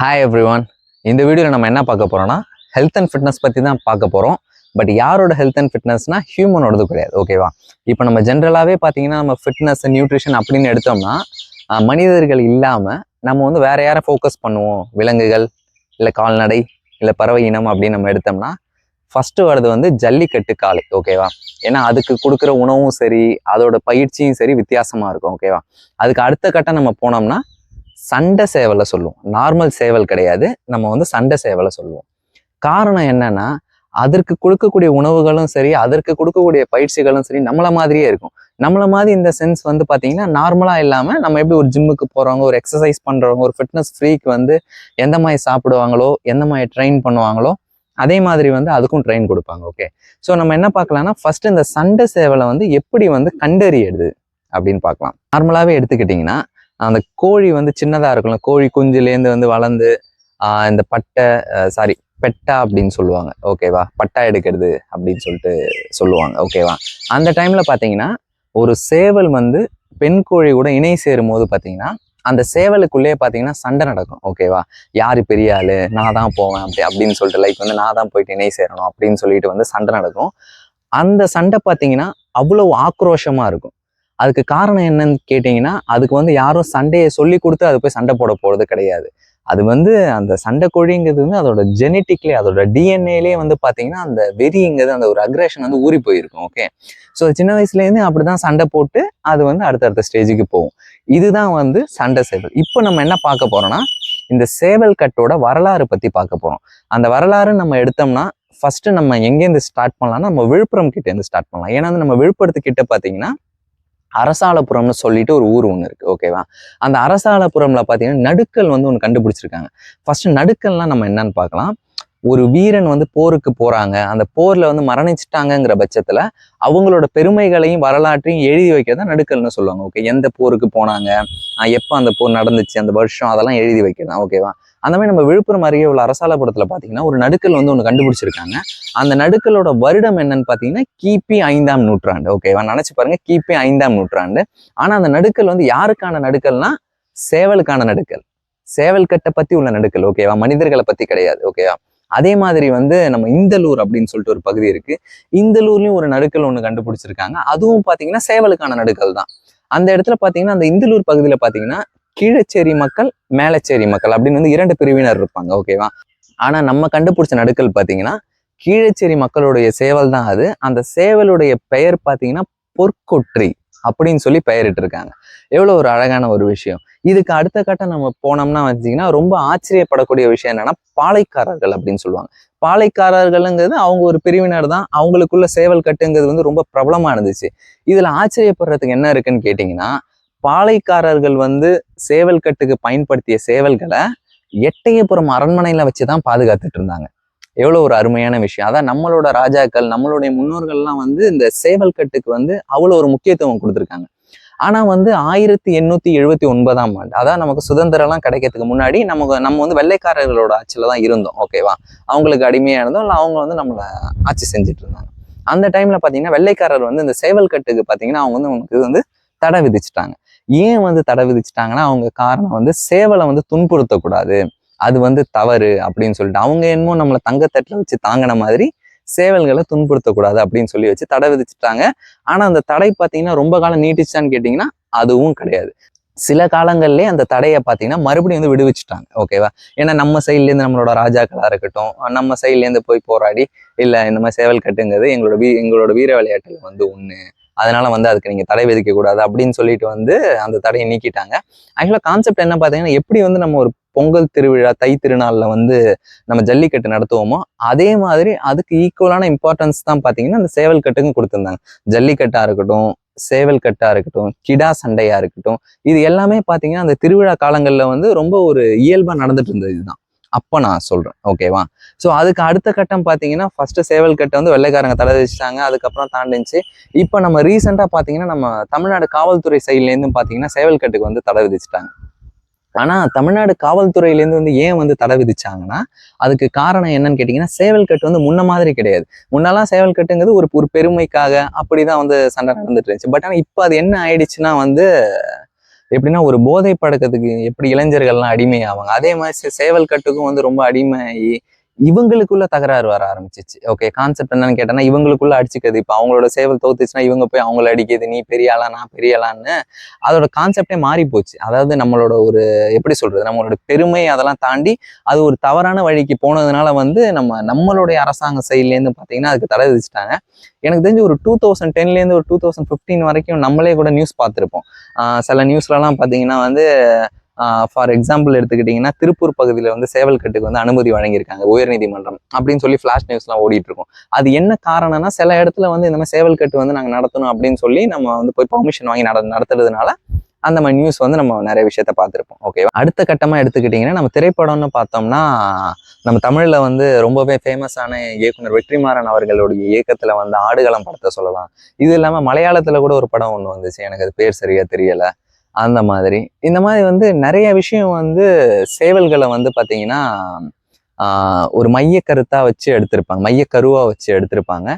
Hi every one இந்த வீடியோவில் நம்ம என்ன பார்க்க போகிறோம்னா ஹெல்த் அண்ட் ஃபிட்னஸ் பற்றி தான் பார்க்க போகிறோம் பட் யாரோட ஹெல்த் அண்ட் ஃபிட்னஸ்னால் ஹியூமனோடது கிடையாது. ஓகேவா இப்போ நம்ம ஜென்ரலாகவே பார்த்தீங்கன்னா நம்ம ஃபிட்னஸ் நியூட்ரிஷன் அப்படின்னு எடுத்தோம்னா மனிதர்கள் இல்லாமல் நம்ம வந்து வேறு யாரை ஃபோக்கஸ் பண்ணுவோம்? விலங்குகள் இல்லை கால்நடை இல்லை பறவை இனம் அப்படின்னு நம்ம எடுத்தோம்னா ஃபஸ்ட்டு வர்றது வந்து ஜல்லிக்கட்டு காலை. ஓகேவா ஏன்னா அதுக்கு கொடுக்குற உணவும் சரி அதோட பயிற்சியும் சரி வித்தியாசமாக இருக்கும். ஓகேவா அதுக்கு அடுத்த கட்டம் நம்ம போனோம்னா சண்டை சேவலை சொல்லுவோம். நார்மல் சேவல் கிடையாது. நம்ம வந்து சண்டை சேவலை சொல்லுவோம். காரணம் என்னன்னா அதற்கு கொடுக்கக்கூடிய உணவுகளும் சரி அதற்கு கொடுக்கக்கூடிய பயிற்சிகளும் சரி நம்மள மாதிரியே இருக்கும். நம்மள மாதிரி இந்த சென்ஸ் வந்து பார்த்தீங்கன்னா நார்மலாக இல்லாமல் நம்ம எப்படி ஒரு ஜிம்முக்கு போகிறவங்க ஒரு எக்ஸசைஸ் பண்ணுறவங்க ஒரு ஃபிட்னஸ் ஃப்ரீக்கு வந்து எந்த மாதிரி சாப்பிடுவாங்களோ எந்த மாதிரி ட்ரெயின் பண்ணுவாங்களோ அதே மாதிரி வந்து அதுக்கும் ட்ரெயின் கொடுப்பாங்க ஓகே ஸோ நம்ம என்ன பார்க்கலாம்னா ஃபர்ஸ்ட் இந்த சண்டை சேவலை வந்து எப்படி வந்து கண்டறியது அப்படின்னு பார்க்கலாம். நார்மலாகவே எடுத்துக்கிட்டிங்கன்னா அந்த கோழி வந்து சின்னதாக இருக்கும்ல கோழி குஞ்சுலேருந்து வந்து வளர்ந்து இந்த பட்டை சாரி பெட்டா அப்படின்னு சொல்லுவாங்க. ஓகேவா பட்டா எடுக்கிறது அப்படின்னு சொல்லிட்டு சொல்லுவாங்க. ஓகேவா அந்த டைமில் பார்த்தீங்கன்னா ஒரு சேவல் வந்து பெண் கோழி கூட இணை சேரும் போது பார்த்தீங்கன்னா அந்த சேவலுக்குள்ளேயே பார்த்தீங்கன்னா சண்டை நடக்கும். ஓகேவா யார் பெரிய ஆள்? நான் தான் போவேன் அப்படி அப்படின்னு சொல்லிட்டு லைக் வந்து நான் தான் போயிட்டு இணை சேரணும் அப்படின்னு சொல்லிட்டு வந்து சண்டை நடக்கும். அந்த சண்டை பார்த்தீங்கன்னா அவ்வளவு ஆக்ரோஷமாக இருக்கும். அதுக்கு காரணம் என்னன்னு கேட்டிங்கன்னா அதுக்கு வந்து யாரும் சண்டையை சொல்லி கொடுத்து அது போய் சண்டை போட போகிறது கிடையாது. அது வந்து அந்த சண்டை கோழிங்கிறது வந்து அதோட ஜெனட்டிக்லேயே அதோட டிஎன்ஏலேயே வந்து பார்த்தீங்கன்னா அந்த வெறிங்கிறது அந்த ஒரு அக்ரேஷன் வந்து ஊறி போயிருக்கும் ஓகே ஸோ சின்ன வயசுலேருந்து அப்படி தான் சண்டை போட்டு அது வந்து அடுத்தடுத்த ஸ்டேஜுக்கு போகும். இதுதான் வந்து சண்டை சேவல் இப்போ நம்ம என்ன பார்க்க போகிறோம்னா இந்த சேவல் கட்டோட வரலாறு பற்றி பார்க்க போகிறோம் அந்த வரலாறு நம்ம எடுத்தோம்னா ஃபஸ்ட்டு நம்ம எங்கேருந்து ஸ்டார்ட் பண்ணலாம்னா நம்ம விழுப்புரம் கிட்டேருந்து ஸ்டார்ட் பண்ணலாம். ஏன்னா வந்து நம்ம விழுப்புரத்துக்கிட்ட பார்த்தீங்கன்னா அரசாலபுரம்னு சொல்லிட்டு ஒரு ஊர் ஒன்று இருக்குது ஓகேவா அந்த அரசாலபுரம்ல பார்த்தீங்கன்னா நடுக்கல் வந்து ஒன்று கண்டுபிடிச்சிருக்காங்க. ஃபர்ஸ்ட் நடுக்கல்னா நம்ம என்னன்னு பார்க்கலாம். ஒரு வீரன் வந்து போருக்கு போறாங்க. அந்த போர்ல வந்து மரணிச்சிட்டாங்கங்கிற பட்சத்துல அவங்களோட பெருமைகளையும் வரலாற்றையும் எழுதி வைக்கிறதா நடுக்கல்னு சொல்லுவாங்க. ஓகே எந்த போருக்கு போனாங்க? எப்போ அந்த போர் நடந்துச்சு? அந்த வருஷம் அதெல்லாம் எழுதி வைக்கிறதா? ஓகேவா அந்த மாதிரி நம்ம விழுப்புரம் அருகே உள்ள அரசாலபுரத்தில் பாத்தீங்கன்னா ஒரு நடுக்கல் வந்து ஒன்று கண்டுபிடிச்சிருக்காங்க. அந்த நடுக்கலோட வருடம் என்னன்னு பாத்தீங்கன்னா கிபி ஐந்தாம் நூற்றாண்டு. ஓகேவா நினைச்சு பாருங்க கிபி ஐந்தாம் நூற்றாண்டு. ஆனா அந்த நடுக்கல் வந்து யாருக்கான நடுக்கல்னா? சேவலுக்கான நடுக்கல். சேவல் கட்டை பத்தி உள்ள நடுக்கல். ஓகேவா மனிதர்களை பத்தி கிடையாது. ஓகேவா அதே மாதிரி வந்து நம்ம இந்தலூர் அப்படின்னு சொல்லிட்டு ஒரு பகுதி இருக்கு. இந்தலூர்லயும் ஒரு நடுக்கல் ஒன்று கண்டுபிடிச்சிருக்காங்க. அதுவும் பார்த்தீங்கன்னா சேவலுக்கான நடுக்கல் தான். அந்த இடத்துல பார்த்தீங்கன்னா அந்த இந்தலூர் பகுதியில் பார்த்தீங்கன்னா கீழச்சேரி மக்கள் மேலச்சேரி மக்கள் அப்படின்னு வந்து இரண்டு பிரிவினர் இருப்பாங்க. ஓகேவா ஆனால் நம்ம கண்டுபிடிச்ச நடுக்கல் பார்த்தீங்கன்னா கீழச்சேரி மக்களுடைய சேவல் தான் அது. அந்த சேவலுடைய பெயர் பார்த்தீங்கன்னா பொற்கொற்றி. அப்படின்னு சொல்லி பெயரிட்டு இருக்காங்க ஒரு அழகான ஒரு விஷயம். இதுக்கு அடுத்த கட்டம் நம்ம போனோம்னா வச்சீங்கன்னா ரொம்ப ஆச்சரியப்படக்கூடிய விஷயம் என்னன்னா பாலைக்காரர்கள் அப்படின்னு சொல்லுவாங்க. பாலைக்காரர்கள்ங்கிறது அவங்க ஒரு பிரிவினர் தான். அவங்களுக்குள்ள சேவல் கட்டுங்கிறது வந்து ரொம்ப பிரபலமாக இருந்துச்சு. இதில் ஆச்சரியப்படுறதுக்கு என்ன இருக்குன்னு கேட்டிங்கன்னா பாலைக்காரர்கள் வந்து சேவல் கட்டுக்கு பயன்படுத்திய சேவல்களை எட்டயபுரம் வச்சு தான் பாதுகாத்துட்டு இருந்தாங்க. எவ்வளோ ஒரு அருமையான விஷயம். அதான் நம்மளோட ராஜாக்கள் நம்மளுடைய முன்னோர்கள்லாம் வந்து இந்த சேவல் கட்டுக்கு வந்து அவ்வளோ ஒரு முக்கியத்துவம் கொடுத்துருக்காங்க. ஆனா வந்து ஆயிரத்தி எண்ணூத்தி எழுபத்தி ஒன்பதாம் ஆண்டு அதான் நமக்கு சுதந்திரம்லாம் கிடைக்கிறதுக்கு முன்னாடி நமக்கு நம்ம வந்து வெள்ளைக்காரர்களோட ஆட்சியில தான் இருந்தோம் ஓகேவா அவங்களுக்கு அடிமையா இருந்தோம் இல்லை அவங்க வந்து நம்மளை ஆட்சி செஞ்சுட்டு இருந்தாங்க. அந்த டைம்ல பாத்தீங்கன்னா வெள்ளைக்காரர் வந்து இந்த சேவல் கட்டுக்கு பாத்தீங்கன்னா அவங்க வந்து நமக்கு வந்து தடை விதிச்சிட்டாங்க. ஏன் வந்து தடை விதிச்சிட்டாங்கன்னா அவங்க காரணம் வந்து சேவலை வந்து துன்புறுத்தக்கூடாது. அது வந்து தவறு அப்படின்னு சொல்லிட்டு அவங்க என்னமோ நம்மளை தங்கத்தட்டில் வச்சு தாங்கின மாதிரி சேவல்களை துன்புறுத்தக்கூடாது அப்படின்னு சொல்லி வச்சு தடை விதிச்சிட்டாங்க. ஆனா அந்த தடை பார்த்தீங்கன்னா ரொம்ப காலம் நீட்டிச்சான்னு கேட்டிங்கன்னா அதுவும் கிடையாது. சில காலங்கள்லயே அந்த தடையை பார்த்தீங்கன்னா மறுபடியும் வந்து விடுவிச்சுட்டாங்க. ஓகேவா ஏன்னா நம்ம சைட்லேருந்து நம்மளோட ராஜாக்களா இருக்கட்டும் நம்ம சைட்லேருந்து போய் போராடி இல்லை இந்த மாதிரி சேவல் கட்டுங்கிறது எங்களோட வீ எங்களோட வீர விளையாட்டில் வந்து ஒன்று அதனால வந்து அதுக்கு நீங்க தடை விதிக்க கூடாது அப்படின்னு சொல்லிட்டு வந்து அந்த தடையை நீக்கிட்டாங்க. ஆக்சுவலா கான்செப்ட் என்ன பார்த்தீங்கன்னா எப்படி வந்து நம்ம ஒரு பொங்கல் திருவிழா தை திருநாளில் வந்து நம்ம ஜல்லிக்கட்டு நடத்துவோமோ அதே மாதிரி அதுக்கு ஈக்குவலான இம்பார்ட்டன்ஸ் தான் பார்த்தீங்கன்னா அந்த சேவல் கட்டுக்கும் கொடுத்துருந்தாங்க. ஜல்லிக்கட்டா இருக்கட்டும் சேவல் கட்டா இருக்கட்டும் கிடா சண்டையா இருக்கட்டும் இது எல்லாமே பார்த்தீங்கன்னா அந்த திருவிழா காலங்களில் வந்து ரொம்ப ஒரு இயல்பா நடந்துட்டு இருந்தது இதுதான். அப்போ நான் சொல்றேன். ஓகேவா ஸோ அதுக்கு அடுத்த கட்டம் பார்த்தீங்கன்னா ஃபர்ஸ்ட் சேவல் கட்டை வந்து வெள்ளைக்காரங்க தடை வச்சுட்டாங்க அதுக்கப்புறம் தாண்டிச்சு. இப்போ நம்ம ரீசெண்டாக பார்த்தீங்கன்னா நம்ம தமிழ்நாடு காவல்துறை சைட்லேருந்து பார்த்தீங்கன்னா சேவல் கட்டுக்கு வந்து தடை விதிச்சிட்டாங்க. ஆனா தமிழ்நாடு காவல்துறையிலேருந்து வந்து ஏன் வந்து தடை விதிச்சாங்கன்னா அதுக்கு காரணம் என்னன்னு கேட்டிங்கன்னா சேவல் கட்டு வந்து முன்ன மாதிரி கிடையாது. முன்னெல்லாம் சேவல் கட்டுங்கிறது ஒரு ஒரு பெருமைக்காக அப்படிதான் வந்து சண்டை நடந்துட்டு இருந்துச்சு. பட் ஆனால் இப்போ அது என்ன ஆயிடுச்சுன்னா வந்து எப்படின்னா ஒரு போதை பழக்கத்துக்கு எப்படி இளைஞர்கள்லாம் அடிமையாவாங்க. அதே மாதிரி சேவல் கட்டுக்கும் வந்து ரொம்ப அடிமையாகி இவங்களுக்குள்ள தகராறு வர ஆரம்பிச்சிச்சு. ஓகே கான்செப்ட் என்னன்னு கேட்டேன்னா இவங்களுக்குள்ள அடிச்சுக்கிறது. இப்போ அவங்களோட சேவல் தோத்துச்சுன்னா இவங்க போய் அவங்கள அடிக்கிறது நீ பெரிய ஆளா நான் பெரிய ஆளான்னு அதோட கான்செப்டே மாறி போச்சு. அதாவது நம்மளோட ஒரு எப்படி சொல்றது நம்மளோட பெருமை அதெல்லாம் தாண்டி அது ஒரு தவறான வழிக்கு போனதுனால வந்து நம்ம நம்மளுடைய அரசாங்க சைட்லேருந்து பார்த்தீங்கன்னா அதுக்கு தடை விதிச்சிட்டாங்க. எனக்கு தெரிஞ்சு ஒரு டூ தௌசண்ட் டென்லேருந்து ஒரு டூ தௌசண்ட் ஃபிஃப்டீன் வரைக்கும் நம்மளே கூட நியூஸ் பார்த்துருப்போம். சில நியூஸ்லலாம் பார்த்தீங்கன்னா வந்து ஃபார் எக்ஸாம்பிள் எடுத்துக்கிட்டிங்கன்னா திருப்பூர் பகுதியில் வந்து சேவல் கட்டுக்கு வந்து அனுமதி வழங்கியிருக்காங்க உயர்நீதிமன்றம் அப்படின்னு சொல்லி ஃப்ளாஷ் நியூஸ்லாம் ஓடிட்டு இருக்கும் அது என்ன காரணம்னா சில இடத்துல வந்து இந்த மாதிரி சேவல் கட்டு வந்து நாங்கள் நடத்தணும் அப்படின்னு சொல்லி நம்ம வந்து போய் பர்மிஷன் வாங்கி நட நடத்துறதுனால அந்த மாதிரி நியூஸ் வந்து நம்ம நிறைய விஷயத்த பார்த்துருப்போம் ஓகேவா அடுத்த கட்டமாக எடுத்துக்கிட்டிங்கன்னா நம்ம திரைப்படம்னு பார்த்தோம்னா நம்ம தமிழில் வந்து ரொம்பவே ஃபேமஸான இயக்குனர் வெற்றிமாறன் அவர்களுடைய இயக்கத்தில் வந்து ஆடுகளம் படத்தை சொல்லலாம். இது இல்லாமல் மலையாளத்தில் கூட ஒரு படம் ஒன்று வந்துச்சு எனக்கு அது பேர் சரியாக தெரியலை. அந்த மாதிரி. இந்த மாதிரி வந்து நிறைய விஷயம் வந்து சேவல்களை வந்து பார்த்தீங்கன்னா ஒரு மைய கருத்தாக வச்சு எடுத்திருப்பாங்க. மைய கருவாக வச்சு எடுத்திருப்பாங்க.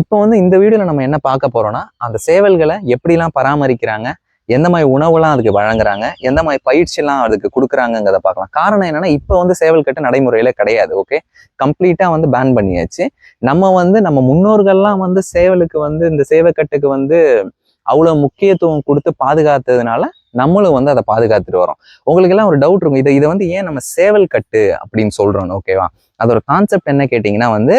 இப்போ வந்து இந்த வீடியோவில் நம்ம என்ன பார்க்க போகிறோம்னா அந்த சேவல்களை எப்படிலாம் பராமரிக்கிறாங்க எந்த மாதிரி உணவுலாம் அதுக்கு வழங்குறாங்க எந்த மாதிரி பயிற்சிலாம் அதுக்கு கொடுக்குறாங்கங்கிறத பார்க்கலாம். காரணம் என்னன்னா இப்போ வந்து சேவல் கட்டு நடைமுறையில கிடையாது ஓகே? கம்ப்ளீட்டாக வந்து பேன் பண்ணியாச்சு. நம்ம வந்து நம்ம முன்னோர்கள்லாம் வந்து சேவலுக்கு வந்து இந்த சேவைக்கட்டுக்கு வந்து அவ்வளோ முக்கியத்துவம் கொடுத்து பாதுகாத்ததுனால நம்மளும் வந்து அதை பாதுகாத்துட்டு வரோம். உங்களுக்கு எல்லாம் ஒரு டவுட் இருக்கும். இதை இதை வந்து ஏன் நம்ம சேவல் கட்டு அப்படின்னு சொல்றோம் ஓகேவா அதோட கான்செப்ட் என்ன கேட்டிங்கன்னா வந்து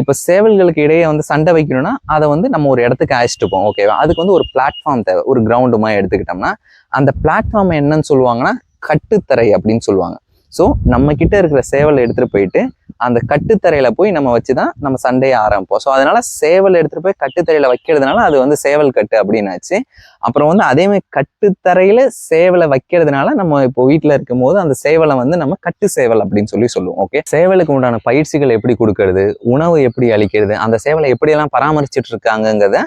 இப்போ சேவல்களுக்கு இடையே வந்து சண்டை வைக்கணும்னா அதை வந்து நம்ம ஒரு இடத்துக்கு அழைச்சிட்டு போவோம் ஓகேவா அதுக்கு வந்து ஒரு பிளாட்ஃபார்ம் தேவை. ஒரு கிரவுண்டு மாதிரி எடுத்துக்கிட்டோம்னா அந்த பிளாட்ஃபார்ம் என்னன்னு சொல்லுவாங்கன்னா கட்டுத்தரை அப்படின்னு சொல்லுவாங்க. ஸோ நம்ம கிட்ட இருக்கிற சேவலை எடுத்துட்டு போயிட்டு அந்த கட்டுத்தரையில போய் நம்ம வச்சுதான் நம்ம சண்டையை ஆரம்பிப்போம். ஸோ அதனால சேவல் எடுத்துட்டு போய் கட்டுத்தரையில வைக்கிறதுனால அது வந்து சேவல் கட்டு அப்படின்னாச்சு. அப்புறம் வந்து அதேமாதிரி கட்டுத்தரையில சேவலை வைக்கிறதுனால நம்ம இப்போ வீட்டில் இருக்கும்போது அந்த சேவலை வந்து நம்ம கட்டு சேவல் அப்படின்னு சொல்லி சொல்லுவோம் ஓகே சேவலுக்கு உண்டான பயிற்சிகள் எப்படி கொடுக்கறது உணவு எப்படி அளிக்கிறது அந்த சேவலை எப்படியெல்லாம் பராமரிச்சுட்டு இருக்காங்கங்கிறத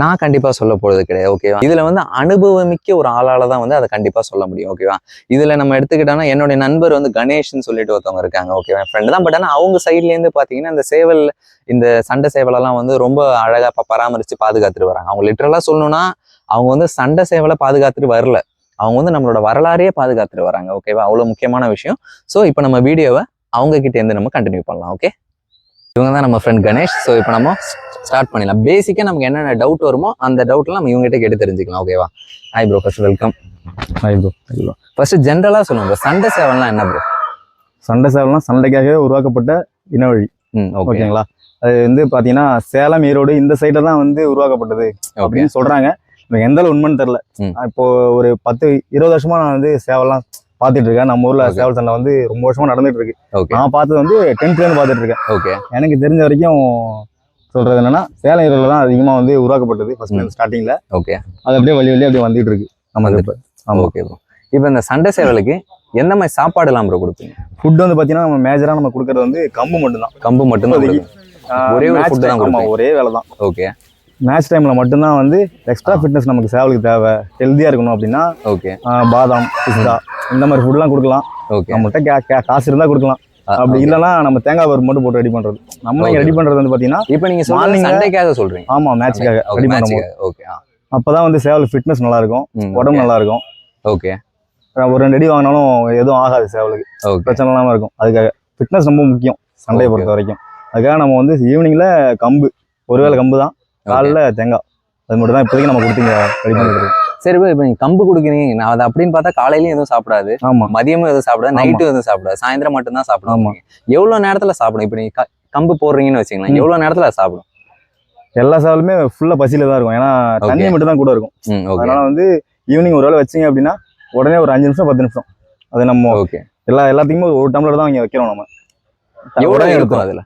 நான் கண்டிப்பா சொல்ல போகிறது கிடையாது ஓகேவா இதுல வந்து அனுபவமிக்க ஒரு ஆளால தான் வந்து அதை கண்டிப்பாக சொல்ல முடியும் ஓகேவா இதில் நம்ம எடுத்துக்கிட்டோம்னா என்னுடைய நண்பர் வந்து கணேஷ்னு சொல்லிட்டு ஒருத்தவங்க இருக்காங்க ஓகேவா ஃப்ரெண்டு தான். பட் ஆனால் அவங்க சைட்லேருந்து இருந்து இந்த சேவல் இந்த சண்டை சேவலெல்லாம் வந்து ரொம்ப அழகாக பராமரித்து பாதுகாத்துட்டு வராங்க. அவங்க லிட்டரலா சொல்லணும்னா அவங்க வந்து சண்டை சேவலை பாதுகாத்துட்டு வரல. அவங்க வந்து நம்மளோட வரலாறையே பாதுகாத்துட்டு வராங்க ஓகேவா அவ்வளோ முக்கியமான விஷயம். ஸோ இப்போ நம்ம வீடியோவை அவங்க கிட்டேருந்து நம்ம கண்டினியூ பண்ணலாம் ஓகே இவங்க தான் நம்ம ஃப்ரெண்ட் கணேஷ். ஸோ இப்போ நம்ம ஸ்டார்ட் பண்ணிடலாம். பேசிக்காக நமக்கு என்னென்ன டவுட் வருமோ அந்த டவுட்லாம் நம்ம இவங்ககிட்ட கேட்டு தெரிஞ்சுக்கலாம் ஓகேவா hi bro first welcome hi bro first ஜென்ரலாக சொல்லுங்க bro. சண்டை சேவல்லாம் என்ன ப்ரோ சண்டை சேவல்னா சண்டைக்காகவே உருவாக்கப்பட்ட இனவழி ம் ஓகே ஓகேங்களா? அது வந்து பாத்தீங்கன்னா சேலம் ஈரோடு இந்த சைடில் தான் வந்து உருவாக்கப்பட்டது அப்படின்னு சொல்றாங்க. எனக்கு எந்த அளவு உண்மைன்னு. நான் இப்போ ஒரு பத்து இருபது வருஷமா நான் வந்து சேவல்லாம் பார்த்துட்டு இருக்கேன் நம்ம ஊர்ல. சேவல் சண்டை வந்து ரொம்ப வருஷமா நடந்துட்டு இருக்கு நான் பார்த்தது வந்து டென்த்ல இருந்து பார்த்துட்டு இருக்கேன் ஓகே எனக்கு தெரிஞ்ச வரைக்கும் சொல்றது என்னன்னா சேலம் ஈரோடுல தான் அதிகமா வந்து உருவாக்கப்பட்டது. ஃபர்ஸ்ட் ஸ்டார்டிங்ல ஓகே அது அப்படியே வழி வழி அப்படியே வந்துட்டு இருக்கு நமக்கு இப்போ ஆமா. ஓகே ப்ரோ இப்போ இந்த சண்டை சேவலுக்கு எந்த மாதிரி சாப்பாடுலாம் ப்ரோ கொடுப்பீங்க? ஃபுட் வந்து பாத்தீங்கன்னா நம்ம மேஜரா நம்ம கொடுக்கறது வந்து கம்பு மட்டும்தான். கம்பு மட்டும்தான். ஒரே தான். ஒரே வேலை தான் ஓகே மேட்ச் டைம்ல மட்டும்தான் வந்து எக்ஸ்ட்ரா ஃபிட்னஸ் நமக்கு சேவலுக்கு தேவை. ஹெல்த்தியா இருக்கணும் அப்படின்னா ஓகே பாதாம் பிஸ்தா இந்த மாதிரி ஃபுட்லாம் கொடுக்கலாம். ஓகே நம்மள்ட்ட கே- கே- காசு இருந்தா கொடுக்கலாம். அப்படி இல்லைன்னா நம்ம தேங்காய் பருப்பு மட்டும் போட்டு ரெடி பண்றது. நம்ம Okay. ரெடி பண்றது வந்து பாத்தீங்கன்னா இப்போ நீங்க சொல்றது Morning- சண்டைக்காக சொல்றீங்க. ஆமா மேட்சுக்காக ஓகே ரெடி பண்ணும்போது ஓகே அப்பதான் வந்து சேவல் ஃபிட்னஸ் நல்லா இருக்கும் உடம்பு நல்லா இருக்கும் ஓகே ஒரு ரெண்டு அடி வாங்கினாலும் எதுவும் ஆகாது சேவலுக்கு. பிரச்சனை இல்லாம இருக்கும். அதுக்காக ஃபிட்னஸ் ரொம்ப முக்கியம். சண்டையை. பொறுத்த வரைக்கும். அதுக்காக நம்ம வந்து ஈவினிங்ல கம்பு. ஒருவேளை கம்பு தான் காலைல தேங்காய். அது மட்டும் தான் இப்போதைக்கு நம்ம கொடுத்தீங்க ரெடி பண்ணிட்டு இருக்கோம் சரி இப்போ நீங்க கம்பு கொடுக்குறீங்க. நான் அதை அப்படின்னு பார்த்தா காலையிலயும் எதுவும் சாப்பிடாது. ஆமா. மதியமும் எதுவும் சாப்பிடாது. நைட்டும் எதுவும் சாப்பிடாது. சாயந்தரம் மட்டும் தான் ஆமா. சாப்பிடுவோம் எவ்வளவு நேரத்துல சாப்பிடும்? இப்போ நீங்க க- கம்பு போடுறீங்கன்னு வச்சுக்கலாம் ம். எவ்வளவு நேரத்துல சாப்பிடும்? எல்லா சேவலுமே ஃபுல்லா பசியில தான் இருக்கும். ஏன்னா தண்ணி. மட்டும் தான் கூட இருக்கும். அதனால வந்து ஈவினிங் ஒரு வேளை வச்சீங்க அப்படின்னா உடனே ஒரு அஞ்சு நிமிஷம் பத்து நிமிஷம். அது நம்ம ஓகே. எல்லா எல்லாத்துக்குமே ஒரு டம்ளர் தான் இங்க வைக்கிறோம் நம்ம. எவ்வளவு உடனே இருக்கும் அதுல?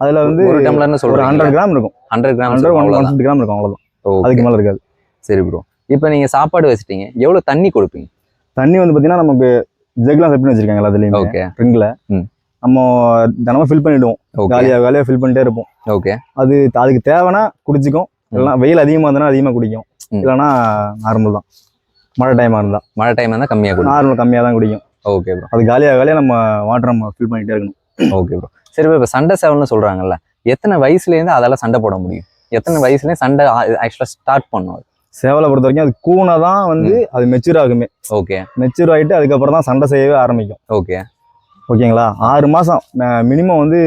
அதுல வந்து ஒரு டம்ளர்னு சொல்றீங்க. ஹண்ட்ரட் கிராம் இருக்கும். Hundred gram hundred one one fifty gram இருக்கும் அவ்வளவுதான். ஓகே அதுக்கு மேல இருக்காது. சரி ப்ரோ இப்போ நீங்க சாப்பாடு வச்சிட்டீங்க. எவ்வளவு தண்ணி கொடுப்பீங்க? தண்ணி வந்து பாத்தீங்கன்னா நமக்கு ஜெக்லாம் செட் பண்ணி வச்சிருக்காங்க எல்லாத்துலயுமே ஓகே ட்ரிங்க்ல. நம்ம தினமும் ஃபில் பண்ணிடுவோம். ஓகே காலியா காலியா ஃபில் பண்ணிட்டே இருப்போம். ஓகே அது அதுக்கு தேவைன்னா குடிச்சிக்கும். இல்லைன்னா வெயில் அதிகமா இருந்தனா அதிகமா குடிக்கும். ம். இல்லைன்னா நார்மல் தான். மழை டைமா இருந்தா. மழை டைம் இருந்தா கம்மியா கொடுக்கும். நார்மல் கம்மியா தான் குடிக்கும். ஓகே ப்ரோ அது காலியா காலியா நம்ம வாட்டர் நம்ம ஃபில் பண்ணிட்டே இருக்கணும். ஓகே ப்ரோ சரி இப்போ சண்டை சேவல்னு சொல்றாங்கல்ல எத்தனை வயசுல இருந்து அதெல்லாம் சண்டை போட முடியும்? எத்தனை வயசுல சண்டை ஆக்சுவலா ஸ்டார்ட் பண்ணும்? சேவலை பொறுத்த வரைக்கும் அது கூனை தான் வந்து அது மெச்சூர் ஆகுமே. ஓகே மெச்சூர் ஆகிட்டு அதுக்கப்புறம் தான் சண்டை செய்யவே ஆரம்பிக்கும். ஓகே ஓகேங்களா? ஆறு மாசம் மினிமம் வந்து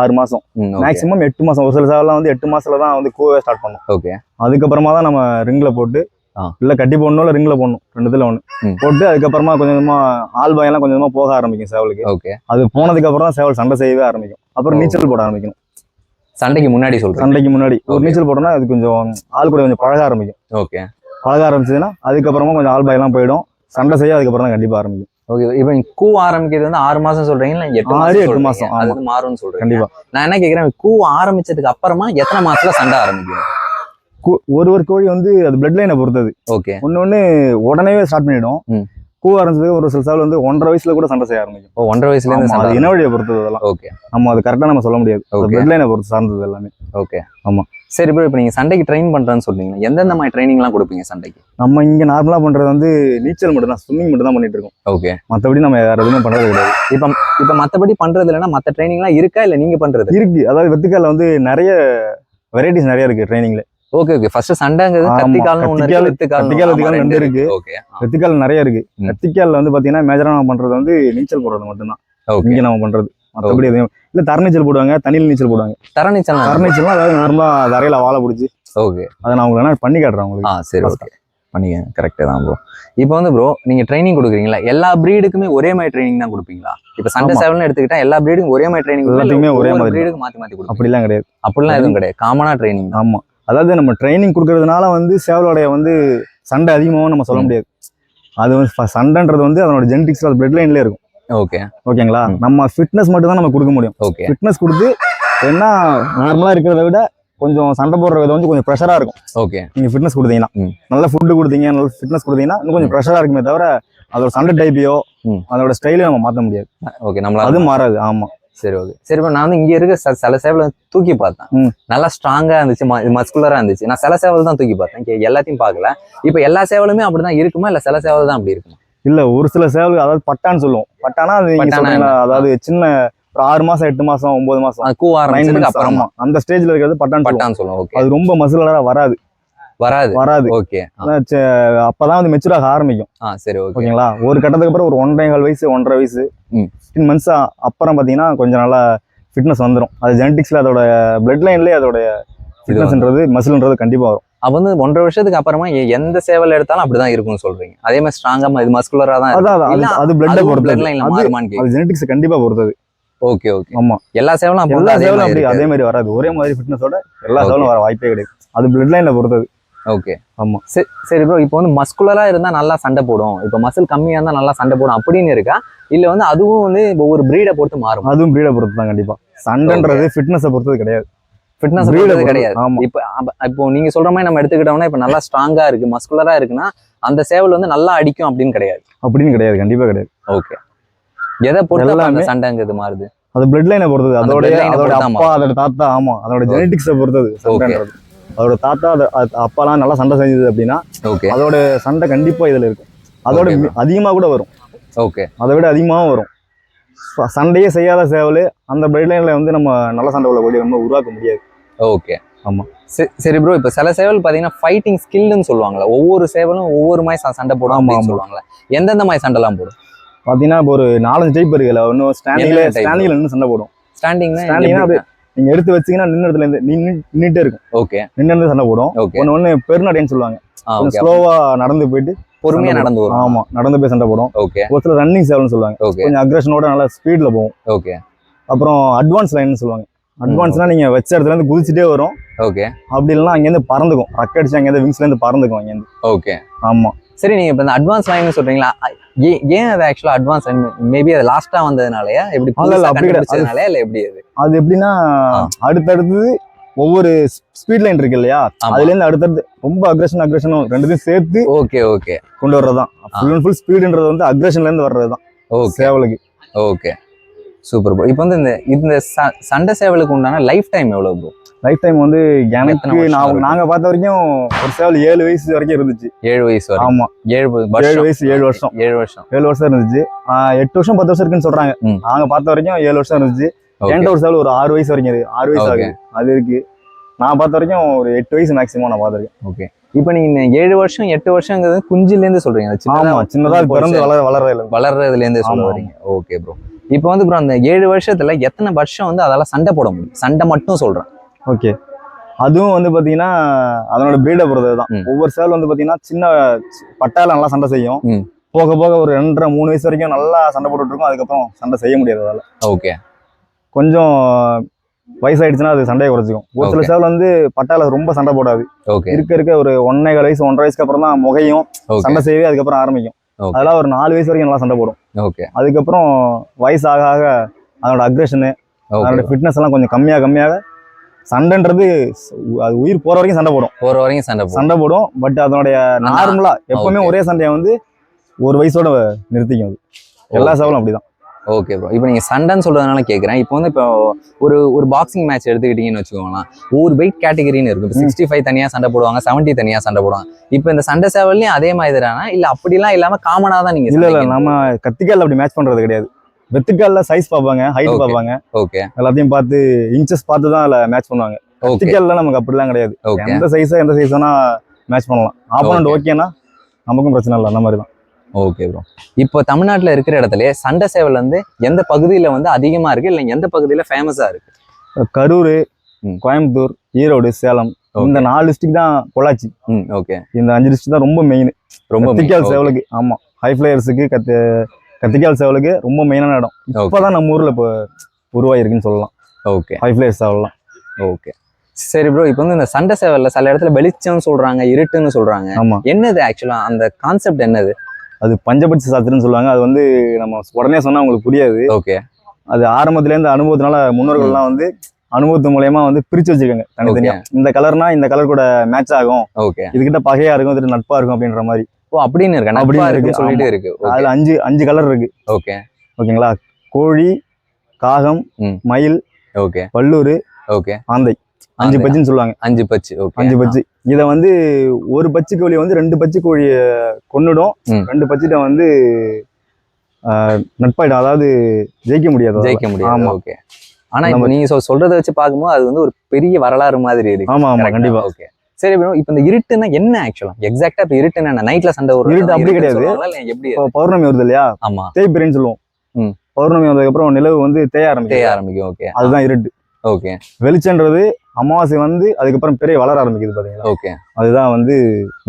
ஆறு மாசம். ம் ஓகே மேக்ஸிமம் எட்டு மாசம். ஒரு சில சேவலாம் வந்து எட்டு மாசத்துல தான் வந்து கூவே ஸ்டார்ட் பண்ணும். ஓகே அதுக்கப்புறமா தான் நம்ம ரிங்ல போட்டு. இல்ல கட்டி போடணும் இல்ல ரிங்ல போடணும். ரெண்டுத்துல ம். போட்டு அதுக்கப்புறமா கொஞ்சம் கொஞ்சமா ஆள் பயம்லாம் கொஞ்சம் போக ஆரம்பிக்கும் சேவலுக்கு. ஓகே. அது போனதுக்கு அப்புறம் தான் சேவல் சண்டை செய்யவே ஆரம்பிக்கும். அப்புறம். நீச்சல் போட ஆரம்பிக்கணும். சண்டைக்கு முன்னாடி சொல்றேன் சண்டைக்கு முன்னாடி. ஒரு. நீச்சல் போட்டோம்னா அது கொஞ்சம் ஆள் கூட கொஞ்சம் பழக ஆரம்பிக்கும். ஓகே. பழக ஆரம்பிச்சதுன்னா அதுக்கப்புறமா கொஞ்சம் ஆள் பயம்லாம் போயிடும். சண்டை செய்ய அதுக்கப்புறம் தான் கண்டிப்பா ஆரம்பிக்கும். ஓகே. இப்போ நீங்க கூ ஆரம்பிக்கிறது வந்து ஆறு மாசம் சொல்றீங்க இல்ல எட்டு மாசம் எட்டு? மாசம், அது மாறும்னு சொல்றேன் கண்டிப்பா. நான் என்ன கேக்குறேன்? கூ ஆரம்பிச்சதுக்கு அப்புறமா எத்தனை மாசத்துல சண்டை ஆரம்பிக்கும்? ஒரு ஒரு கோழி வந்து அது பிளட் லைனை பொறுத்தது. ஓகே. ஒண்ணு ஒண்ணு உடனே ஸ்டார்ட் பண்ணிடும். கூ ஆரம்பிச்சதுக்கு ஒரு சில சேவல் வந்து ஒன்றரை வயசுல கூட சண்டை செய்ய ஆரம்பிக்கும். ஒன்றரை வயசுல அது சண்டை இன வழியை பொறுத்தது அதெல்லாம். ஓகே. நம்ம அது கரெக்டா நம்ம சொல்ல முடியாது. பிளட் லைனை பொறுத்து சார்ந்தது எல்லாமே. ஓகே. ஆமா. சரி ப்ரோ இப்போ நீங்க சண்டைக்கு ட்ரெயின் பண்றேன்னு சொல்றீங்க எந்தெந்த மாதிரி ட்ரைனிங்லாம் கொடுப்பீங்க சண்டைக்கு? நம்ம இங்க நார்மலா பண்றது வந்து நீச்சல் மட்டும் தான் ஸ்விம்மிங் மட்டும் தான் பண்ணிட்டு இருக்கோம். ஓகே. மத்தபடி நம்ம வேற எதுவுமே பண்றது கிடையாது. இப்போ இப்போ மத்தபடி பண்றது இல்லைன்னா மத்த ட்ரைனிங்லாம் இருக்கா இல்ல நீங்க பண்றது? இருக்கு. அதாவது வெத்துக்கால வந்து நிறைய வெரைட்டிஸ் நிறைய இருக்கு ட்ரைனிங்ல ஓகே ஓகே ஃபர்ஸ்ட் சண்டைங்கிறது கத்திக்கால், வெத்துக்கால் கத்திக்கால், ரெண்டு இருக்கு. ஓகே வெத்துக்கால் நிறைய இருக்கு. ம். வெத்திக்கால்ல வந்து பாத்தீங்கன்னா மேஜரா நம்ம பண்றது வந்து நீச்சல் போடுறது மட்டும்தான். இங்க நம்ம பண்றது. மத்தபடி எதுவும் இல்ல. தர நீச்சல் போடுவாங்க தண்ணியில் நீச்சல் போடுவாங்க. தர நீச்சல் தர அதாவது நார்மலா தரையில வாழை பிடிச்சி ஓகே அதை நான் உங்களுக்கு பண்ணி காட்டுறேன் உங்களுக்கு. ஆ சரி ஓகே பண்ணிக்க கரெக்டு தான் ப்ரோ இப்போ வந்து ப்ரோ நீங்க ட்ரைனிங் கொடுக்குறீங்களா எல்லா ப்ரீடுக்குமே ஒரே மாதிரி ட்ரைனிங் தான் கொடுப்பீங்களா? இப்போ சண்டை ஆமா. சேவல்னு எடுத்துக்கிட்டா எல்லா ப்ரீடுக்கும் ஒரே மாதிரி ட்ரைனிங் எல்லாத்துக்குமே ஒரே மாதிரி ப்ரீடுக்கு மாத்தி மாத்தி கொடுப்பீங்க அப்படிலாம் கிடையாது. அப்படிலாம் எதுவும் கிடையாது. காமனா ட்ரைனிங் ஆமா. அதாவது நம்ம ட்ரைனிங் கொடுக்கறதுனால வந்து சேவலோடைய வந்து சண்டை அதிகமாகவும் நம்ம சொல்ல. முடியாது. அது வந்து சண்டைன்றது வந்து அதனோட ஜெனடிக்ஸ் அது பிளட் இருக்கும். ஓகே. ஓகேங்களா. நம்ம ஃபிட்னஸ் மட்டும் தான் நம்ம கொடுக்க முடியும். ஓகே. ஃபிட்னஸ் கொடுத்து என்ன நார்மலா இருக்கிறத விட கொஞ்சம் சண்டை போடுற விதம் வந்து கொஞ்சம் ப்ரெஷரா இருக்கும். ஓகே. நீங்க ஃபிட்னஸ் கொடுத்தீங்கன்னா. நல்ல ஃபுட்டு கொடுத்தீங்க நல்ல ஃபிட்னஸ் கொடுத்தீங்கன்னா இன்னும் கொஞ்சம் ம். ப்ரெஷரா இருக்குமே தவிர அதோட சண்டை டைப்பையோ. அதோட ஸ்டைலையும் நம்ம மாற்ற முடியாது. ஓகே நம்மளால அது மாறாது. ஆமா. சரி ஓகே சரி இப்போ நான் வந்து இங்க இருக்க சில சேவலை தூக்கி பார்த்தேன். நல்லா ஸ்ட்ராங்கா இருந்துச்சு மஸ்குலரா இருந்துச்சு. நான் சில சேவல் தான் தூக்கி பார்த்தேன். எல்லாத்தையும் பார்க்கல. இப்போ எல்லா சேவலுமே அப்படிதான் இருக்குமா? இல்ல சில சேவல் தான் அப்படி இருக்குமா? இல்ல ஒரு சில சேவல் அதாவது பட்டான்னு சொல்லுவோம். பட்டானா அது பட்டானா? அதாவது சின்ன ஒரு ஆறு மாசம் எட்டு மாசம் ஒன்பது மாசம் அப்புறமா. அந்த ஸ்டேஜ்ல இருக்கிறது பட்டான்னு சொல்லுவோம். பட்டான்னு சொல்லுவோம் அது ரொம்ப மசிலரா வராது. வராது. வராது. ஓகே அப்பதான் வந்து மெச்சூர் ஆக ஆரம்பிக்கும். ஆ சரி ஓகே ஓகேங்களா? ஒரு கட்டத்துக்கு அப்புறம் ஒரு ஒன்றரை கால் வயசு ஒன்றரை வயசு. ஃபிஃப்டீன் மந்த்ஸ் அப்புறம் பாத்தீங்கன்னா கொஞ்சம் நல்லா ஃபிட்னஸ் வந்துடும் அது ஜெனடிக்ஸ்ல அதோட பிளட் லைன்லயே அதோட ஃபிட்னஸ்ன்றது மசில்ன்றது கண்டிப்பா வரும். அப்ப வந்து ஒன்றரை வருஷத்துக்கு அப்புறமா எந்த சேவல் எடுத்தாலும் அப்படிதான் இருக்கும்னு சொல்றீங்க. அதே மாதிரி ஸ்ட்ராங்கா இது மஸ்குலரா தான் அதான் அது- பிளட் லைன்ல அது ஜெனடிக்ஸ் கண்டிப்பா பொறுத்தது. ஓகே ஓகே ஆமா. எல்லா சேவலும் எல்லா சேவலும் அப்படி. அதே மாதிரி வராது. ஒரே மாதிரி ஃபிட்னஸோட எல்லா. சேவலும் வர வாய்ப்பே கிடையாது. அது பிளட் லைன்ல பொறுத்தது. ஓகே. ஆமா. சரி சரி ப்ரோ இப்போ வந்து மஸ்குலரா இருந்தா நல்லா சண்டை போடும். இப்போ மசில் கம்மியா இருந்தா நல்லா சண்டை போடும் அப்படின்னு இருக்கா? இல்ல வந்து அதுவும் வந்து ஒவ்வொரு பிரீடை பொறுத்து மாறும்? அதுவும் பிரீடை பொறுத்து தான் கண்டிப்பா. சண்டைன்றது ஃபிட்னஸை பொறுத்தது கிடையாது. ஃபிட்னஸ் பொறுத்து. கிடையாது. இப்போ இப்போ நீங்க சொல்ற மாதிரி நம்ம எடுத்துக்கிட்டோம்னா இப்போ நல்லா ஸ்ட்ராங்கா இருக்கு மஸ்குலரா இருக்குன்னா அந்த சேவல் வந்து நல்லா அடிக்கும் அப்படின்னு கிடையாது. அப்படின்னு கிடையாது கண்டிப்பா கிடையாது. ஓகே எதை பொறுத்து அந்த சண்டைங்கிறது மாறுது? அது பிளட் லைனை பொறுத்தது அதோட அதோட அப்பா அதோட தாத்தா ஆமா. அதோட. ஜெனடிக்ஸை பொறுத்தது சண்டைன்றது. அதோட தாத்தா அப்பாலாம் நல்லா சண்டை செஞ்சது அப்படின்னா ஓகே அதோட சண்டை கண்டிப்பா இதுல இருக்கும். அதோட Okay, மி- அதிகமா கூட வரும். ஓகே அதை விட அதிகமாகவும் வரும். சண்டையே செய்யாத சேவல் அந்த பிளட் லைன்ல வந்து நம்ம நல்ல சண்டை உள்ள கோழி நம்ம உருவாக்க முடியாது. ஓகே ஆமா. சரி சரி ப்ரோ இப்போ சில சேவல் பாத்தீங்கன்னா ஃபைட்டிங் ஸ்கில்னு சொல்லுவாங்கல்ல ஒவ்வொரு சேவலும் ஒவ்வொரு மாதிரி சண்டை போடும் ஆமா, அப்படின்னு ஆமா. சொல்லுவாங்கல்ல. எந்தெந்த மாதிரி சண்டைலாம் போடும்? பாத்தீங்கன்னா இப்போ ஒரு நாலஞ்சு டைப் இருக்குல்ல என்னென்ன type? ஸ்டாண்டிங்ல நின்று சண்டை போடும். ஸ்டாண்டிங்னா ஸ்டாண்டிங்னா அப்படியே நீங்க எடுத்து வச்சீங்கன்னா நின்ன இடத்துல இருந்து நின்னு நின்னுட்டே இருக்கும். ஓகே நின்று இருந்து சண்டை போடும். ஓகே ஒன்னு ஒன்னு பெருநடைன்னு சொல்லுவாங்க. ஸ்லோவா நடந்து போயிட்டு பொறுமையா நடந்து வரும். ஆமா நடந்து போய் சண்டை போடும். ஓகே ஒரு சில ரன்னிங் சேவல்னு சொல்லுவாங்க. கொஞ்சம் அக்ரஷனோட நல்லா ஸ்பீட்ல போகும். ஓகே அப்புறம் அட்வான்ஸ் லைன்னு சொல்லுவாங்க. அட்வான்ஸ்னா நீங்க வச்ச இடத்துல இருந்து குதிச்சுட்டே வரும். ஓகே அப்படி இல்லைன்னா அங்கேருந்து பறந்துக்கும். ரக்க அடிச்சு அங்கேருந்து விங்ஸ்ல இருந்து பறந்துக்கும் அங்கேருந்து ஓகே ஆமா. சரி நீங்க இப்போ இந்த அட்வான்ஸ் லைன் சொல்றீங்களா? அ- ஏன் ஏன் அது ஆக்சுவலா அட்வான்ஸ் மேபி அது லாஸ்டா வந்ததுனாலயா? எப்படி. கண்டுபிடிச்சதுனாலயா? இல்ல எப்படி அது? அது எப்படின்னா ஆ. அடுத்தடுத்தது ஒவ்வொரு ஸ்பீட் லைன் இருக்கு இல்லையா? ஆமா. அதுல இருந்து அடுத்தடுத்து ரொம்ப அக்ரஷன் அக்ரஷனும் ரெண்டுத்தையும் சேர்த்து ஓகே ஓகே கொண்டு வர்றதுதான். ஃபுல் அண்ட் ஃபுல் ஸ்பீடுன்றது வந்து அக்ரஷன்ல இருந்து வர்றதுதான். ஓகே சேவலுக்கு. ஓகே சூப்பர் ப்ரோ இப்போ வந்து இந்த இந்த சண்டை சேவலுக்கு உண்டான லைஃப் டைம் எவ்வளவு ப்ரோ லைஃப் டைம் வந்து எனக்கு நான் இருக்கும்? நாங்க பார்த்த வரைக்கும் ஒரு சேவல் ஏழு வயசு வரைக்கும் இருந்துச்சு. ஏழு வயசு வரைக்கும்? ஆமா. ஏழு ஏழு வயசு ஏழு வருஷம். ஏழு வருஷம். ஏழு வருஷம் இருந்துச்சு. எட்டு வருஷம் பத்து வருஷம் இருக்குன்னு சொல்றாங்க. ம். நாங்க பார்த்த வரைக்கும் ஏழு வருஷம் இருந்துச்சு. என்கிட்ட ஒரு சேவல் ஒரு ஆறு வயசு வரைக்கும் இருக்கு. ஆறு வயசு. ஆகுது. அது இருக்கு. நான் பார்த்த வரைக்கும் ஒரு எட்டு வயசு மேக்ஸிமம் நான் பார்த்துருக்கேன். ஓகே இப்போ நீங்க இந்த ஏழு வருஷம் எட்டு வருஷங்கிறது குஞ்சில இருந்து சொல்றீங்க. அது சின்னதா ஆமா சின்னதா கொஞ்சம் பிறந்து வளர வளர்றதுல இருந்தே சொல்ல வரீங்க ஓகே ப்ரோ இப்போ வந்து ப்ரோ அந்த ஏழு வருஷத்துல எத்தனை வருஷம் வந்து அதால சண்டை போட முடியும்? சண்டை மட்டும் சொல்றேன். ஓகே. அதுவும் வந்து பாத்தீங்கன்னா அதனோட பிரீடை பொறுத்தது தான். ஒவ்வொரு சேவல் வந்து பாத்தீங்கன்னா சின்ன பட்டால நல்லா சண்டை செய்யும். போக போக ஒரு ரெண்டரை மூணு வயசு வரைக்கும் நல்லா சண்டை போட்டுட்டு இருக்கும். அதுக்கப்புறம் சண்டை செய்ய முடியாது அதால. ஓகே. கொஞ்சம் வயசாயிடுச்சுன்னா அது சண்டையை குறைச்சிக்கும். ஒரு சில. சேவல் வந்து பட்டால ரொம்ப சண்டை போடாது. இருக்க இருக்க ஒரு ஒன்னே கால் வயசு ஒன்றரை வயசுக்கு அப்புறம் தான் முகையும் சண்டை செய்யவே அதுக்கப்புறம் ஆரம்பிக்கும். அதெல்லாம் ஒரு நாலு வயசு வரைக்கும் நல்லா சண்டை போடும். ஓகே அதுக்கப்புறம் வயசு ஆக ஆக அதனோட அக்ரேஷனு அதனோட ஃபிட்னஸ் எல்லாம் கொஞ்சம் கம்மியாக கம்மியாக சண்டைன்றது அது உயிர் போற வரைக்கும் சண்டை போடும். போற வரைக்கும் சண்டை போடும். சண்டை போடும். பட் அதனுடைய நார்மலா எப்பவுமே. ஒரே சண்டையை வந்து ஒரு வயசோட நிறுத்திக்கும் அது. எல்லா. சேவலும் அப்படிதான். ஓகே ப்ரோ இப்போ நீங்க சண்டைன்னு சொல்றதுனால கேட்குறேன் இப்போ வந்து இப்போ ஒரு ஒரு பாக்ஸிங் மேட்ச் எடுத்துக்கிட்டீங்கன்னு வச்சுக்கோங்களேன். ஒவ்வொரு வெயிட் கேட்டகரின்னு இருக்கும் இப்போ. சிக்ஸ்டி ஃபைவ் தனியாக சண்டை போடுவாங்க செவன்ட்டி தனியாக சண்டை போடுவாங்க. இப்போ இந்த சண்டை சேவல்லையும் அதே மாதிரி தானே? இல்லை அப்படிலாம் இல்லாம காமனாக தான் நீங்க இல்ல இல்ல. நம்ம கத்திக்கால் அப்படி மேட்ச் பண்றது கிடையாது. வெத்துக்கால்ல சைஸ் பார்ப்பாங்க ஹைட். பார்ப்பாங்க. ஓகே எல்லாத்தையும் பார்த்து இன்ச்சஸ் பார்த்து தான் அதில் மேட்ச் பண்ணுவாங்க. கத்திக்கால்ல நமக்கு அப்படிலாம் கிடையாது. எந்த சைஸா எந்த சைஸ் வேணா மேட்ச் பண்ணலாம். ஆப்போனண்ட் ஓகேனா நமக்கும் பிரச்சனை இல்லை. அந்த மாதிரி தான். ஓகே ப்ரோ இப்போ தமிழ்நாட்டில் இருக்கிற இடத்துல சண்டை சேவல் வந்து எந்த பகுதியில் வந்து அதிகமாக இருக்கு? இல்லை எந்த பகுதியில் ஃபேமஸாக இருக்கு? கரூர். கோயம்புத்தூர் ஈரோடு சேலம் இந்த நாலு டிஸ்ட்ரிக்ட் தான் பொள்ளாச்சி. ம் ஓகே இந்த அஞ்சு டிஸ்ட்ரிக்ட் தான் ரொம்ப மெயின் ரொம்ப கத்திக்கால் main. சேவலுக்கு ஆமா. ஹை ஃபிளையர்ஸுக்கு கத்து கத்திக்கால் சேவலுக்கு ரொம்ப மெயினான இடம். ஓகே இப்போதான் நம்ம ஊர்ல இப்போ உருவாயிருக்குன்னு சொல்லலாம். ஓகே ஹை ஃபிளையர்ஸ் சேவல்லாம். ஓகே சரி ப்ரோ இப்போ வந்து இந்த சண்டை சேவல்ல சில இடத்துல வெளிச்சம் சொல்றாங்க இருட்டுன்னு சொல்றாங்க. ஆமா. என்னது ஆக்சுவலா அந்த கான்செப்ட் என்னது? அது பஞ்சபட்ச சாஸ்திரம்னு சொல்லுவாங்க. அது வந்து நம்ம உடனே சொன்னா உங்களுக்கு புரியாது. ஓகே. அது ஆரம்பத்துல இருந்து அனுபவத்தினால முன்னோர்கள்லாம் வந்து அனுபவத்து மூலயமா வந்து பிரிச்சு வச்சிருக்காங்க தனித்தனியா. இந்த கலர்னா இந்த கலர் கூட மேட்ச் ஆகும். ஓகே. இதுகிட்ட பகையா இருக்கும் இதுகிட்ட நட்பா இருக்கும் அப்படின்ற மாதிரி. ஓ அப்படின்னு இருக்கு. அப்படின்னு இருக்கு, சொல்லிட்டு இருக்கு. அதுல அஞ்சு அஞ்சு கலர் இருக்கு. ஓகே. ஓகேங்களா? கோழி காகம். மயில் ஓகே. வல்லூர் ஓகே. ஆந்தை. அஞ்சு. பச்சுன்னு சொல்லுவாங்க. அஞ்சு பச்சு அஞ்சு பச்சு இத வந்து ஒரு பச்சு கோழி வந்து ரெண்டு பச்சு கோழிய கொன்னுடும். ம். ரெண்டு பச்சுட்ட வந்து நட்பாயிடும். அதாவது ஜெயிக்க முடியாது. ஜெயிக்க முடியாது. ஆமா. ஓகே. ஆனா இப்போ நீங்க சொல்றத வச்சு பார்க்கும்போது அது வந்து ஒரு பெரிய வரலாறு மாதிரி இருக்கு. ஆமா ஆமா கண்டிப்பா. ஓகே. சரி இப்போ இந்த இருட்டுன்னா என்ன ஆக்சுவலா எக்ஸாக்ட்டா இப்போ இருட்டுன்னா என்ன? நைட்ல சண்டை வரும். இருட்டு அப்படி கிடையாது. எப்படி பௌர்ணமி வருது இல்லையா? ஆமா. தேய்பிரைன்னு சொல்லுவோம். பௌர்ணமி வந்ததுக்கு அப்புறம் நிலவு வந்து தேய தேய ஆரம்பிக்கும் ஆரம்பிக்கும். ஓகே. அதுதான் இருட்டு. ஓகே. வெளிச்சன்றது அமாவாசை வந்து அதுக்கப்புறம் பெரிய வளர ஆரம்பிக்குது பாத்தீங்களா? ஓகே. அதுதான் வந்து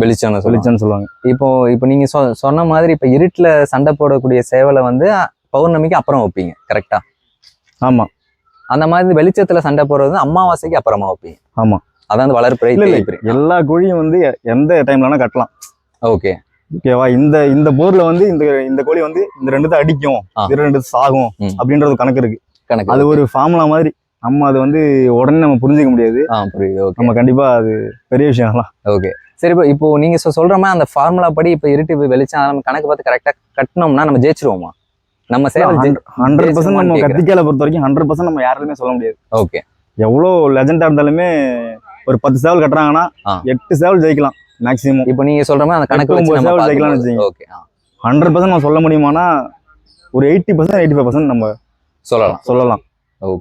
வெளிச்சம்னு வெளிச்சம்னு சொல்லுவாங்க. இப்போ இப்போ நீங்க சொ- சொன்ன மாதிரி இப்போ இருட்டுல சண்டை போடக்கூடிய சேவலை வந்து பௌர்ணமிக்கு அப்புறம் வைப்பீங்க கரெக்டா ஆமா. அந்த மாதிரி வெளிச்சத்துல சண்டை போடுறது அமாவாசைக்கு அப்புறமா வைப்பீங்க. ஆமா. அதான் வளர்ப்பிறை எல்லா கோழியும் வந்து எந்த டைம்ல வேணா கட்டலாம். ஓகே. ஓகேவா இந்த இந்த போர்ல வந்து இந்த இந்த கோழி வந்து இந்த ரெண்டுத்தை அடிக்கும். ஆ. இது ரெண்டு சாகும். அப்படின்றது கணக்கு இருக்கு. கணக்கு அது ஒரு ஃபார்முலா மாதிரி. நம்ம அது வந்து உடனே நம்ம புரிஞ்சுக்க முடியாது. ஆ புரியுது. ஓகே நம்ம கண்டிப்பா அது பெரிய விஷயம்லாம் ஓகே சரி இப்போ இப்போ நீங்க சொ- சொல்ற மாதிரி அந்த ஃபார்முலா படி இப்போ இருட்டு வெளிச்சம் அதை நம்ம கணக்கு பார்த்து கரெக்டா கட்டினோம்னா நம்ம ஜெயிச்சிருவோமா? நம்ம சேவல் ஹண்ட்ரட் பர்சன்ட் நம்ம. கத்திக்கால பொறுத்த வரைக்கும் ஹண்ட்ரட் பர்சன்ட் நம்ம யாருமே சொல்ல முடியாது. ஓகே எவ்வளோ லெஜெண்டா இருந்தாலுமே ஒரு பத்து சேவல் கட்டுறாங்கன்னா. எட்டு சேவல் ஜெயிக்கலாம் மேக்ஸிமம் இப்போ நீங்க சொல்ற மாதிரி அந்த கணக்கு நம்ம சேவல் ஜெயிக்கலாம்னு பார்க்கும்போது- ஓகே ஹண்ட்ரட் பர்சன்ட் நம்ம சொல்ல முடியுமானா ஒரு eighty percent eighty five percent நம்ம சொல்லலாம். சொல்லலாம்.